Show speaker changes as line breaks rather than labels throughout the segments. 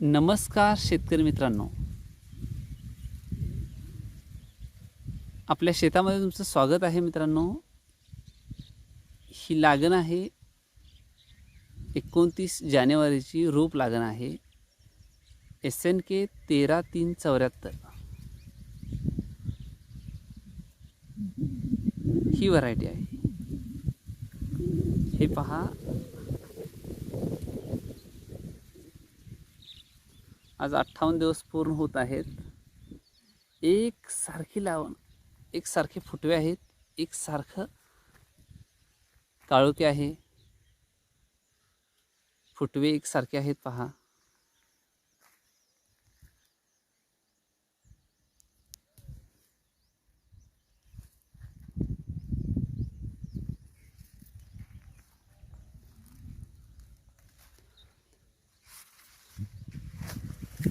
नमस्कार शेतकरी मित्रांनो. आपल्या शेतामध्ये तुमचं स्वागत आहे मित्रांनो. ही लागण आहे. एकोणतीस जानेवारीची रोप लागण आहे. एस एन के तेरा तीन चौऱ्याहत्तर. ही व्हरायटी आहे. हे पहा. आज अठ्ठावन्न दिवस पूर्ण होत आहेत. एक सारखी लावण एक सारखे फुटवे आहेत एक सारखं काळोखे आहे. फुटवे एकसारखे आहेत पहा.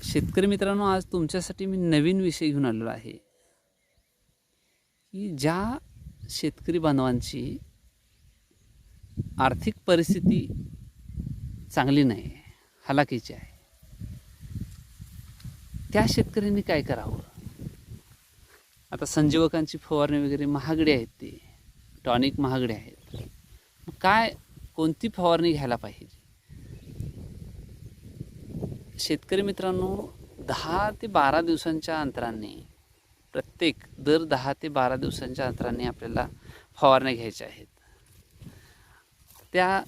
शेतकरी मित्रांनो आज तुमच्यासाठी मी नवीन विषय घेऊन आलेलो आहे. की ज्या शेतकरी बांधवांची आर्थिक परिस्थिती चांगली नाही हलाखीची आहे त्या शेतकऱ्यांनी काय करावं? आता संजीवकांची फवारणी वगैरे महागडी आहेत ते टॉनिक महागडे आहेत. काय कोणती फवारणी घ्यायला पाहिजे? शेतकरी मित्रांनो दहा ते बारा दिवसांच्या अंतराने प्रत्येक दर दहा ते बारा दिवसांच्या अंतराने आपल्याला फवारण्या घ्यायच्या आहेत. त्या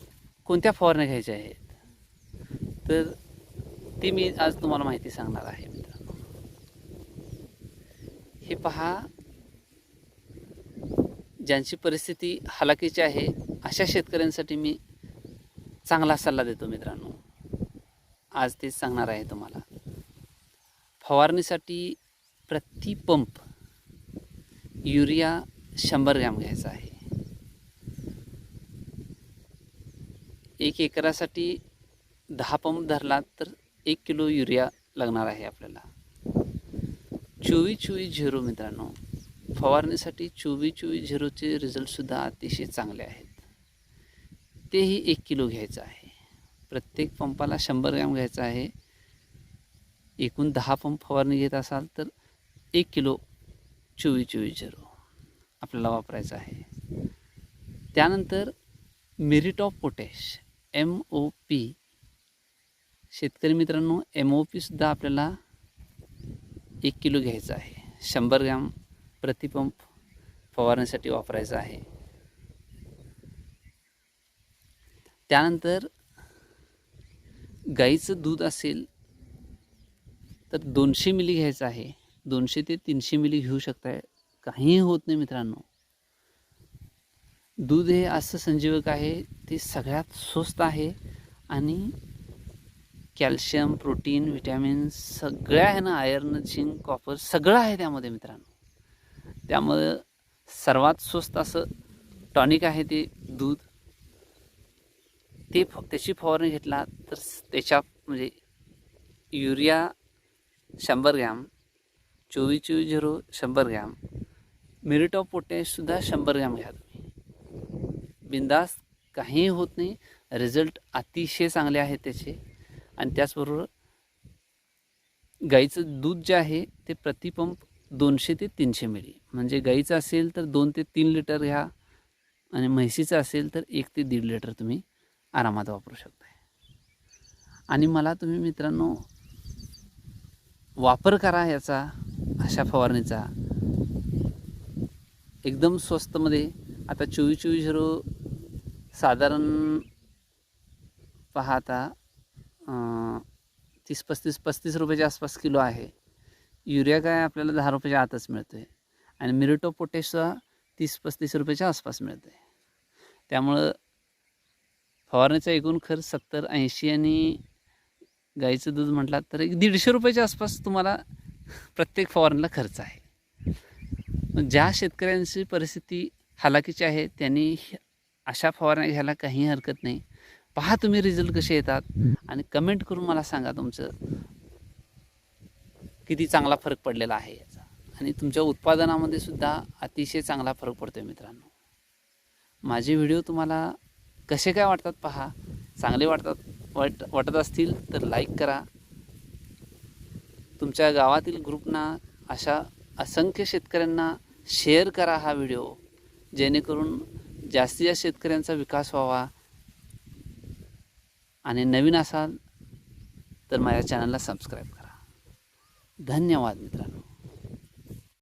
कोणत्या फवारण्या घ्यायच्या आहेत? तर ती मी आज तुम्हाला माहिती सांगणार आहे मित्रांनो. हे पहा ज्यांची परिस्थिती हलाखीची आहे अशा शेतकऱ्यांसाठी मी चांगला सल्ला देतो मित्रांनो. आज तेच सांगणार आहे तुम्हाला. फवारणीसाठी प्रति पंप युरिया शंभर ग्रॅम घ्यायचा आहे. एक एकरासाठी दहा पंप धरला तर एक किलो युरिया लागणार आहे आपल्याला. चोवीस चोवीस झिरो मित्रांनो फवारणीसाठी चोवीस चोवीस झिरोचे रिझल्टसुद्धा अतिशय चांगले आहेत. तेही एक किलो घ्यायचं आहे. प्रत्येक पंपाला शंभर ग्रॅम घ्यायचं आहे. एकूण दहा पंप फवारणी घेत असाल तर एक किलो चोवीस चोवीस झिरो आपल्याला वापरायचं आहे. त्यानंतर muriate of potash M O P शेतकरी मित्रांनो एम ओ पीसुद्धा आपल्याला एक किलो घ्यायचं आहे. शंभर ग्रॅम प्रतिपंप फवारण्यासाठी वापरायचा आहे. त्यानंतर गाईचं दूध असेल तर दोनशे मिली घ्यायचं आहे. दोनशे ते तीनशे मिली घेऊ शकताय. काहीही होत नाही मित्रांनो. दूध हे असं संजीवक आहे ते सगळ्यात स्वस्त आहे आणि कॅल्शियम प्रोटीन व्हिटॅमिन सगळ्या आहे ना आयर्न झिंक कॉपर सगळं आहे त्यामध्ये मित्रांनो. त्यामुळं सर्वात स्वस्त असं टॉनिक आहे ते दूध. ते फ त्याची फवारणी घेतला तर त्याच्या म्हणजे युरिया शंभर ग्रॅम चोवीस चोवीस झिरो शंभर ग्रॅम मिरिट ऑफ पोटॅशसुद्धा शंभर ग्रॅम घ्या तुम्ही. बिंदास काहीही होत नाही रिझल्ट अतिशय चांगले आहेत त्याचे. आणि त्याचबरोबर गाईचं दूध जे आहे ते प्रतिपंप दोनशे ते तीनशे मिली. म्हणजे गाईचं असेल तर दोन ते तीन लिटर घ्या आणि म्हैसीचं असेल तर एक ते दीड लिटर तुम्ही आरामात वापरू शकताय. आणि मला तुम्ही मित्रांनो वापर करा याचा अशा फवारणीचा. एकदम स्वस्तमध्ये आता चोवीस चोवीस झिरो साधारण पहा आता तीस पस्तीस पस्तीस रुपयाच्या आसपास किलो आहे. युरिया काय आपल्याला दहा रुपयाच्या आतच मिळतो आहे आणि मिरिटो पोटॅशचा तीस पस्तीस रुपयाच्या आसपास मिळतो आहे त्यामुळं फवारणीचा एकूण खर्च सत्तर ऐंशी आणि गाईचं दूध म्हटलात तर एक दीडशे रुपयाच्या आसपास तुम्हाला प्रत्येक फवारणीला खर्च आहे. ज्या शेतकऱ्यांची परिस्थिती हालाकीची आहे त्यांनी अशा फवारण्या घ्यायला काही हरकत नाही. पहा तुम्ही रिझल्ट कसे येतात आणि कमेंट करून मला सांगा तुमचं किती चांगला फरक पडलेला आहे याचा. आणि तुमच्या उत्पादनामध्ये सुद्धा अतिशय चांगला फरक पडतो आहे मित्रांनो. माझे व्हिडिओ तुम्हाला कसे काय वाटतात पहा. चांगले वाटतात वाट वाटत असतील तर लाईक करा. तुमच्या गावातील ग्रुपना अशा असंख्य शेतकऱ्यांना शेअर करा हा व्हिडिओ जेणेकरून जास्तीत जास्त शेतकऱ्यांचा विकास व्हावा. आणि नवीन असाल तर माझ्या चॅनलला सबस्क्राईब करा. धन्यवाद मित्रांनो.